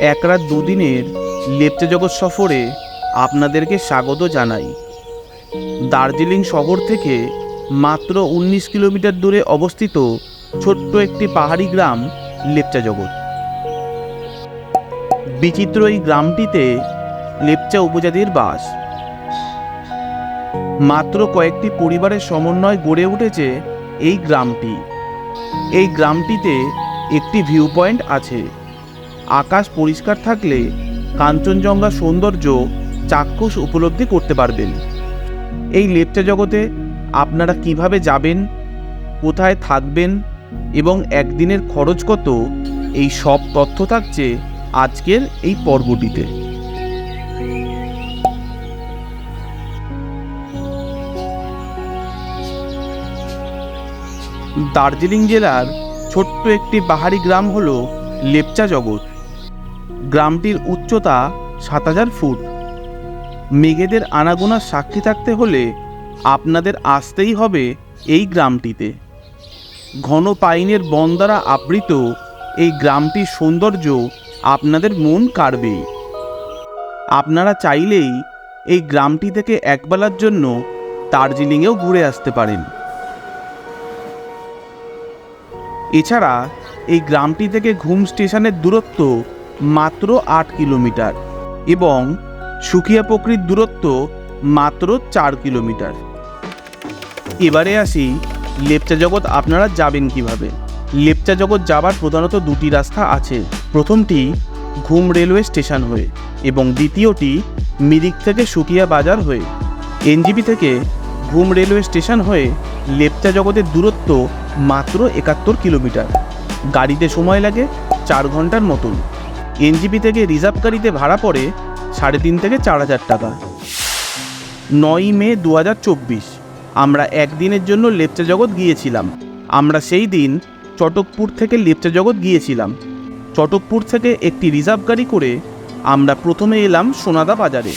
এক রাত দুদিনের লেপচা জগৎ সফরে আপনাদেরকে স্বাগত জানাই। দার্জিলিং শহর থেকে মাত্র উনিশ কিলোমিটার দূরে অবস্থিত ছোট্ট একটি পাহাড়ি গ্রাম লেপচা জগৎ বিচিত্র এই গ্রামটিতে লেপচা উপজাতির বাস। মাত্র কয়েকটি পরিবারের সমন্বয় গড়ে উঠেছে এই গ্রামটি। এই গ্রামটিতে একটি ভিউ পয়েন্ট আছে। আকাশ পরিষ্কার থাকলে কাঞ্চনজঙ্ঘা সৌন্দর্য চাক্ষুষ উপলব্ধি করতে পারবেন। এই লেপচা জগতে আপনারা কীভাবে যাবেন, কোথায় থাকবেন এবং একদিনের খরচ কত, এই সব তথ্য থাকছে আজকের এই পর্বটিতে। দার্জিলিং জেলার ছোট্ট একটি পাহাড়ি গ্রাম হল লেপচা জগৎ। গ্রামটির উচ্চতা সাত হাজার ফুট। মেঘেদের আনাগোনার সাক্ষী থাকতে হলে আপনাদের আসতেই হবে এই গ্রামটিতে। ঘন পাইনের বন দ্বারা আবৃত এই গ্রামটির সৌন্দর্য আপনাদের মন কাড়বেই আপনারা চাইলেই এই গ্রামটি থেকে একবেলার জন্য দার্জিলিংয়েও ঘুরে আসতে পারেন। এছাড়া এই গ্রামটি থেকে ঘুম স্টেশনের দূরত্ব মাত্র আট কিলোমিটার এবং সুখিয়া প্রকৃত দূরত্ব মাত্র চার কিলোমিটার। এবারে আসি লেপচা জগৎ আপনারা যাবেন কীভাবে? লেপচা জগৎ যাবার প্রধানত দুটি রাস্তা আছে। প্রথমটি ঘুম রেলওয়ে স্টেশন হয়ে এবং দ্বিতীয়টি মিরিক থেকে সুকিয়া বাজার হয়ে। এনজিপি থেকে ঘুম রেলওয়ে স্টেশন হয়ে লেপচা জগতের দূরত্ব মাত্র একাত্তর কিলোমিটার। গাড়িতে সময় লাগে চার ঘণ্টার মতন। এনজিপি থেকে রিজার্ভ গাড়িতে ভাড়া পড়ে সাড়ে তিন থেকে চার হাজার টাকা। নয়ই মে দু হাজার চব্বিশ, আমরা একদিনের জন্য লেপচা জগৎ গিয়েছিলাম। আমরা সেই দিন চটকপুর থেকে লেপচা জগৎ গিয়েছিলাম। চটকপুর থেকে একটি রিজার্ভ গাড়ি করে আমরা প্রথমে এলাম সোনাদা বাজারে।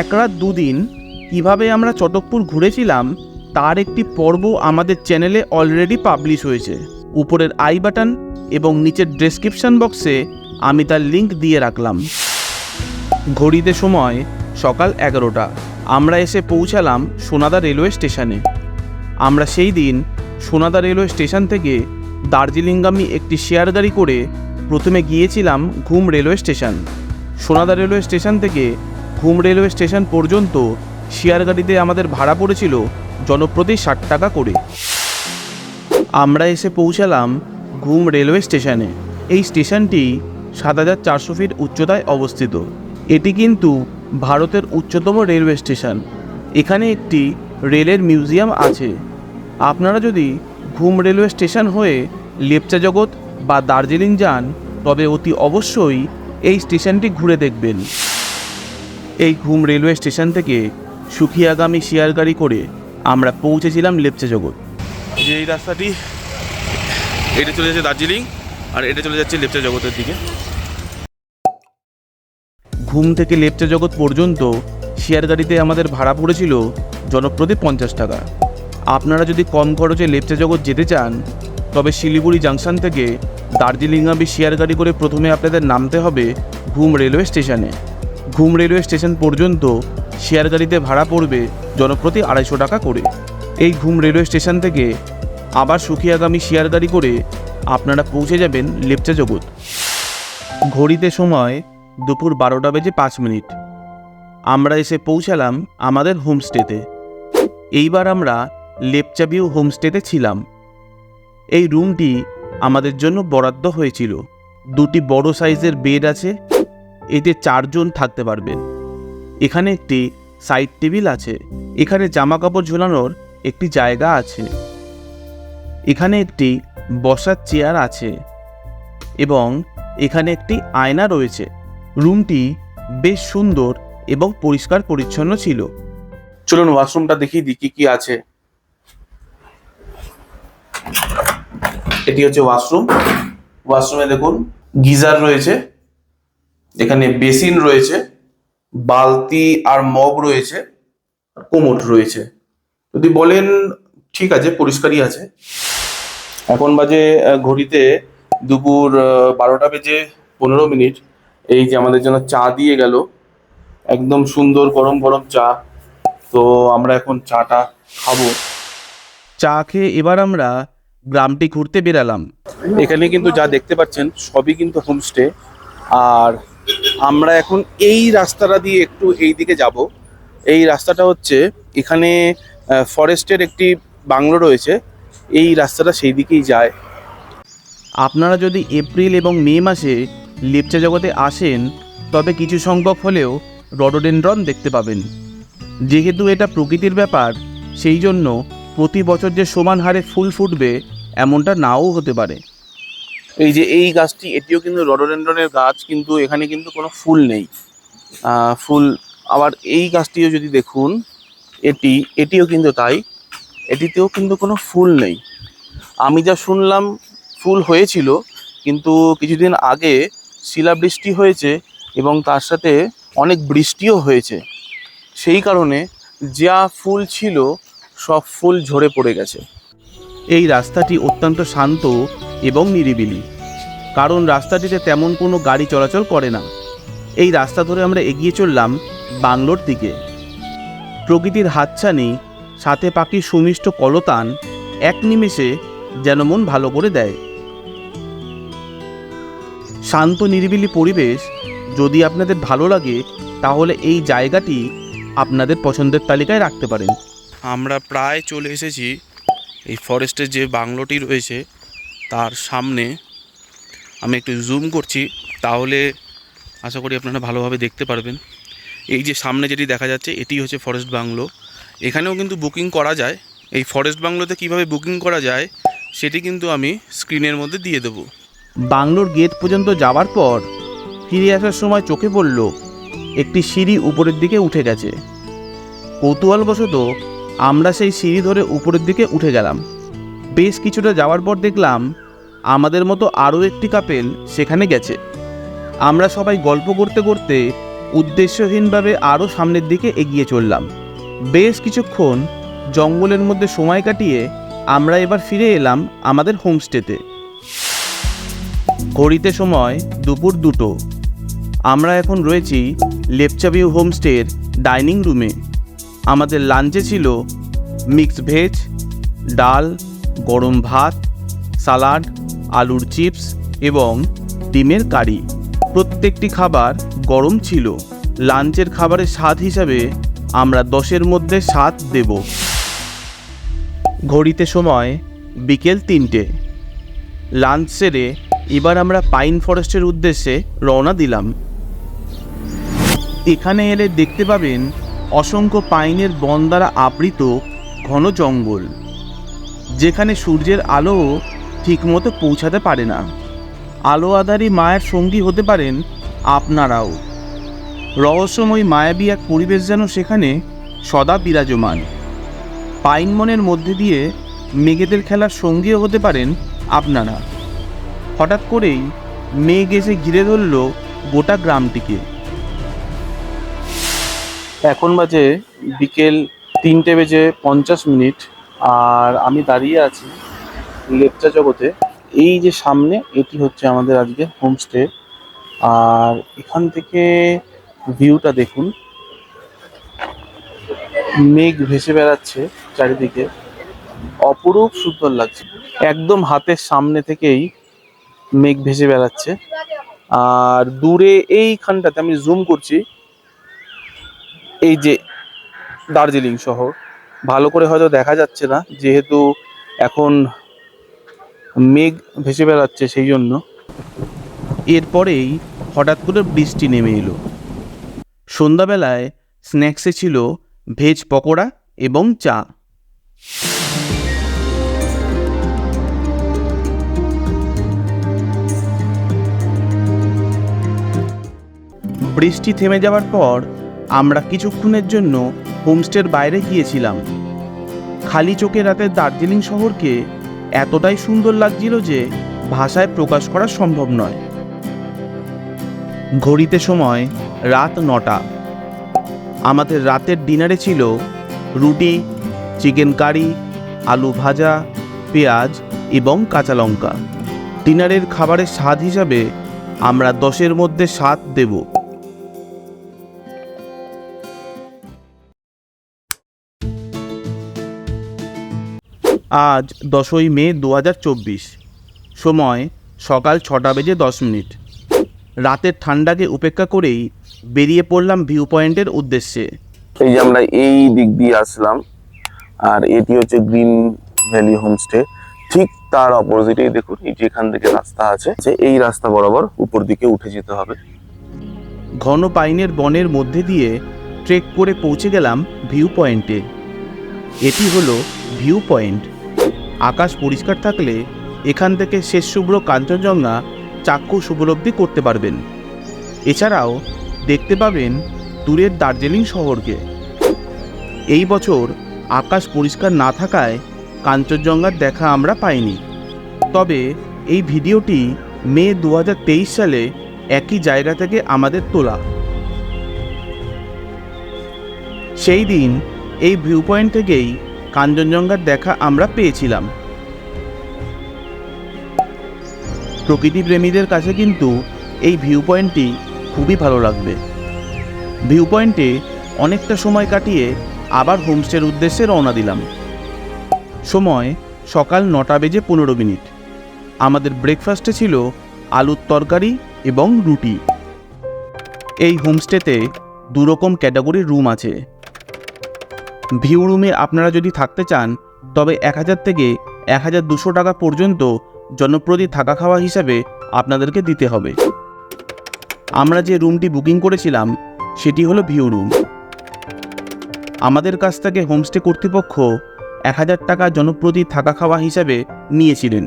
এক রাত দুদিন কীভাবে আমরা চটকপুর ঘুরেছিলাম, তার একটি পর্ব আমাদের চ্যানেলে অলরেডি পাবলিশ হয়েছে। উপরের আই বাটন এবং নিচের ডেসক্রিপশন বক্সে আমি তার লিঙ্ক দিয়ে রাখলাম। ঘড়িতে সময় সকাল এগারোটা। আমরা এসে পৌঁছালাম সোনাদা রেলওয়ে স্টেশনে। আমরা সেই দিন সোনাদা রেলওয়ে স্টেশন থেকে দার্জিলিংগামী একটি শেয়ার গাড়ি করে প্রথমে গিয়েছিলাম Ghum railway station. Sonada railway station থেকে ঘুম রেলওয়ে স্টেশন পর্যন্ত শেয়ার গাড়িতে আমাদের ভাড়া পড়েছিল জনপ্রতি ষাট টাকা করে। আমরা এসে পৌঁছালাম ঘুম রেলওয়ে স্টেশনে। এই স্টেশনটি সাত হাজার চারশো ফিট উচ্চতায় অবস্থিত। এটি কিন্তু ভারতের উচ্চতম রেলওয়ে স্টেশন। এখানে একটি রেলের মিউজিয়াম আছে। আপনারা যদি ঘুম রেলওয়ে স্টেশন হয়ে লেপচা জগৎ বা দার্জিলিং যান, তবে অতি অবশ্যই এই স্টেশনটি ঘুরে দেখবেন। এই ঘুম রেলওয়ে স্টেশন থেকে সুখিয়াগামী শেয়ার গাড়ি করে আমরা পৌঁছেছিলাম লেপচা জগৎ। যে এই রাস্তাটি, এটা চলে যাচ্ছে দার্জিলিং, আর এটা চলে যাচ্ছে লেপচা জগতের দিকে। ঘুম থেকে লেপচা জগৎ পর্যন্ত শেয়ার গাড়িতে আমাদের ভাড়া পড়েছিল জনপ্রতি পঞ্চাশ টাকা। আপনারা যদি কম খরচে লেপচা জগৎ যেতে চান, তবে শিলিগুড়ি জাংশন থেকে দার্জিলিংগামী শেয়ার গাড়ি করে প্রথমে আপনাদের নামতে হবে ঘুম রেলওয়ে স্টেশনে ঘুম রেলওয়ে স্টেশন পর্যন্ত শেয়ার গাড়িতে ভাড়া পড়বে জনপ্রতি আড়াইশো টাকা করে। এই ঘুম রেলওয়ে স্টেশন থেকে আবার সুখিয়াগামী শেয়ার গাড়ি করে আপনারা পৌঁছে যাবেন লেপচা জগৎ। ঘড়িতে সময় দুপুর বারোটা বেজে পাঁচ মিনিট। আমরা এসে পৌঁছালাম আমাদের হোমস্টেতে। এইবার আমরা লেপচা ভিউ হোমস্টেতে ছিলাম। এই রুমটি আমাদের জন্য বরাদ্দ হয়েছিল। দুটি বড় সাইজের বেড আছে, এতে চারজন থাকতে পারবেন। এখানে একটি সাইড টেবিল আছে, এখানে জামা কাপড় ঝোলানোর একটি জায়গা আছে। এখানে একটি বসার চেয়ার আছে এবং এখানে একটি আয়না রয়েছে। রুমটি বেশ সুন্দর এবং পরিষ্কার পরিচ্ছন্ন ছিল। চলুন ওয়াশরুমটা দেখিয়ে দিই কি কি আছে। এটি হচ্ছে ওয়াশরুম। ওয়াশরুমে দেখুন, গিজার রয়েছে, এখানে বেসিন রয়েছে, বালতি আর মগ রয়েছে কোমোট রয়েছে। যদি বলেন, ঠিক আছে, পরিষ্কারই আছে। এখন বাজে ঘড়িতে দুপুর বারোটা বেজে পনেরো মিনিট। এই যে আমাদের জন্য চা দিয়ে গেল। একদম সুন্দর গরম গরম চা। তো আমরা এখন চাটা খাব। চা খেয়ে এবার আমরা গ্রামটি ঘুরতে বেরালাম। এখানে কিন্তু যা দেখতে পাচ্ছেন সবই কিন্তু হোমস্টে। আর আমরা এখন এই রাস্তাটা দিয়ে একটু এই দিকে যাব। এই রাস্তাটা হচ্ছে এখানে ফরেস্টের একটি বাংলো রয়েছে। এই রাস্তাটা সেই দিকেই যায়। আপনারা যদি এপ্রিল এবং মে মাসে লেপচা জগতে আসেন, তবে কিছু সংখ্যক হলেও রডোডেন্ড্রন দেখতে পাবেন। যেহেতু এটা প্রকৃতির ব্যাপার, সেই জন্য প্রতি বছর যে সমান হারে ফুল ফুটবে, এমনটা নাও হতে পারে। এই যে এই গাছটি, এটিও কিন্তু রডোডেন্ড্রনের গাছ, কিন্তু এখানে কিন্তু কোনো ফুল নেই। ফুল, আবার এই গাছটিও যদি দেখুন, এটি, এটিও কিন্তু তাই, এটিতেও কিন্তু কোনো ফুল নেই। আমি যা শুনলাম, ফুল হয়েছিল, কিন্তু কিছুদিন আগে শিলাবৃষ্টি হয়েছে এবং তার সাথে অনেক বৃষ্টিও হয়েছে। সেই কারণে যা ফুল ছিল, সব ফুল ঝরে পড়ে গেছে। এই রাস্তাটি অত্যন্ত শান্ত এবং নিরিবিলি। কারণ রাস্তাটিতে তেমন কোনো গাড়ি চলাচল করে না। এই রাস্তা ধরে আমরা এগিয়ে চললাম বাংলোর দিকে। প্রকৃতির হাতছানি, সাথে পাখির সুমিষ্ট কলতান, এক নিমেষে যেন মন ভালো করে দেয়। শান্ত নিরিবিলি পরিবেশ যদি আপনাদের ভালো লাগে, তাহলে এই জায়গাটি আপনাদের পছন্দের তালিকায় রাখতে পারেন। আমরা প্রায় চলে এসেছি এই ফরেস্টের যে বাংলোটি রয়েছে, তার সামনে। আমি একটু জুম করছি, তাহলে আশা করি আপনারা ভালোভাবে দেখতে পারবেন। এই যে সামনে যেটি দেখা যাচ্ছে, এটি হচ্ছে ফরেস্ট বাংলো। এখানেও কিন্তু বুকিং করা যায়। এই ফরেস্ট বাংলোতে কীভাবে বুকিং করা যায়, সেটি কিন্তু আমি স্ক্রিনের মধ্যে দিয়ে দেবো। বাংলোর গেট পর্যন্ত যাওয়ার পর ফিরে আসার সময় চোখে পড়ল, একটি সিঁড়ি উপরের দিকে উঠে গেছে। কৌতূহলবশত আমরা সেই সিঁড়ি ধরে উপরের দিকে উঠে গেলাম। বেশ কিছুটা যাওয়ার পর দেখলাম, আমাদের মতো আরও একটি কাপেল সেখানে গেছে। আমরা সবাই গল্প করতে করতে উদ্দেশ্যহীনভাবে আরও সামনের দিকে এগিয়ে চললাম। বেশ কিছুক্ষণ জঙ্গলের মধ্যে সময় কাটিয়ে আমরা এবার ফিরে এলাম আমাদের হোমস্টেতে। ঘড়িতে সময় দুপুর দুটো। আমরা এখন রয়েছি লেপচাভিউ হোমস্টের ডাইনিং রুমে। আমাদের লাঞ্চে ছিল মিক্স ভেজ, ডাল, গরম ভাত, সালাড, আলুর চিপস এবং ডিমের কারি। প্রত্যেকটি খাবার গরম ছিল। লাঞ্চের খাবারের স্বাদ হিসাবে আমরা দশের মধ্যে সাত দেব। ঘড়িতে সময় বিকেল তিনটে। লাঞ্চ সেরে এবার আমরা পাইন ফরেস্টের উদ্দেশ্যে রওনা দিলাম। এখানে এলে দেখতে পাবেন অসংখ্য পাইনের বন দ্বারা আবৃত ঘন জঙ্গল, যেখানে সূর্যের আলো ঠিকমতো পৌঁছাতে পারে না। আলো আধারী মায়ের সঙ্গী হতে পারেন আপনারাও। রহস্যময় মায়াবী এক পরিবেশ যেন সেখানে সদা বিরাজমান। পাইন মনের মধ্যে দিয়ে মেঘেদের খেলার সঙ্গীও হতে পারেন আপনারা। হঠাৎ করেই মেঘ এসে ঘিরে ধরল গোটা গ্রামটিকে। এখন বাজে বিকেল তিনটে বেজে পঞ্চাশ মিনিট, আর আমি দাঁড়িয়ে আছি লেপচা জগতে। এই যে সামনে, এটি হচ্ছে আমাদের আজকে হোমস্টে আর এখান থেকে ভিউটা দেখুন। মেঘ ভেসে বেড়াচ্ছে চারিদিকে। অপরূপ সুন্দর লাগছে। একদম হাতের সামনে থেকেই মেঘ ভেসে বেড়াচ্ছে। আর দূরে এইখানটাতে আমি জুম করছি, এই যে দার্জিলিং শহর। ভালো করে হয়তো দেখা যাচ্ছে না, যেহেতু এখন মেঘ ভেসে বেড়াচ্ছে সেই জন্য। এরপরেই হঠাৎ করে বৃষ্টি নেমে এলো। সন্ধ্যাবেলায় স্ন্যাক্সে ছিল ভেজ পকোড়া এবং চা। বৃষ্টি থেমে যাওয়ার পর আমরা কিছুক্ষণের জন্য হোমস্টের বাইরে গিয়েছিলাম। খালি চোখে রাতের দার্জিলিং শহরকে এতটাই সুন্দর লাগছিল যে ভাষায় প্রকাশ করা সম্ভব নয়। ঘড়িতে সময় রাত নটা। আমাদের রাতের ডিনারে ছিল রুটি, চিকেন কারি, আলু ভাজা, পেঁয়াজ এবং কাঁচা লঙ্কা। ডিনারের খাবারের স্বাদ হিসাবে আমরা দশের মধ্যে সাত দেব। আজ দশই মে দু হাজার চব্বিশ। সময় সকাল ছটা বেজে দশ মিনিট। রাতের ঠান্ডাকে উপেক্ষা করেই বেরিয়ে পড়লাম ভিউ পয়েন্টের উদ্দেশ্যে। এই যে আমরা এই দিক দিয়ে আসলাম আর এটি হচ্ছে গ্রিন ভ্যালি হোমস্টে। ঠিক তার অপোজিটেই দেখুন এই যে এখান থেকে রাস্তা আছে যে এই রাস্তা বরাবর উপর দিকে উঠে যেতে হবে। ঘন পাইনের বনের মধ্যে দিয়ে ট্রেক করে পৌঁছে গেলাম ভিউ পয়েন্টে। এটি হলো ভিউ পয়েন্ট। আকাশ পরিষ্কার থাকলে এখান থেকে শেষ শুভ্র কাঞ্চনজঙ্ঘা চাক্ষুষ উপলব্ধি করতে পারবেন। এছাড়াও দেখতে পাবেন দূরের দার্জিলিং শহরকে। এই বছর আকাশ পরিষ্কার না থাকায় কাঞ্চনজঙ্ঘার দেখা আমরা পাইনি। তবে এই ভিডিওটি মে দু হাজার তেইশ সালে একই জায়গা থেকে আমাদের তোলা। সেই দিন এই ভিউ পয়েন্ট থেকেই কাঞ্চনজঙ্ঘার দেখা আমরা পেয়েছিলাম। প্রকৃতি প্রেমীদের কাছে কিন্তু এই ভিউ পয়েন্টটি খুবই ভালো লাগবে। ভিউ পয়েন্টে অনেকটা সময় কাটিয়ে আবার হোমস্টের উদ্দেশ্যে রওনা দিলাম। সময় সকাল নটা বেজে পনেরো মিনিট। আমাদের ব্রেকফাস্টে ছিল আলুর তরকারি এবং রুটি। এই হোমস্টেতে দুরকম ক্যাটাগরির রুম আছে। ভিউ রুমে আপনারা যদি থাকতে চান, তবে এক হাজার থেকে এক হাজার দুশো টাকা পর্যন্ত জনপ্রতি থাকা খাওয়া হিসাবে আপনাদেরকে দিতে হবে। আমরা যে রুমটি বুকিং করেছিলাম, সেটি হলো ভিউ রুম। আমাদের কাছ থেকে হোমস্টে কর্তৃপক্ষ এক হাজার টাকা জনপ্রতি থাকা খাওয়া হিসাবে নিয়েছিলেন।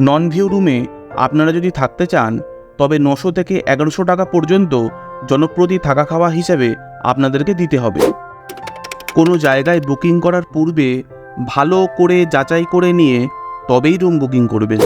নন ভিউ রুমে আপনারা যদি থাকতে চান, তবে নশো থেকে এগারোশো টাকা পর্যন্ত জনপ্রতি থাকা খাওয়া হিসাবে আপনাদেরকে দিতে হবে। কোনো জায়গায় বুকিং করার পূর্বে ভালো করে যাচাই করে নিয়ে তবেই রুম বুকিং করবেন।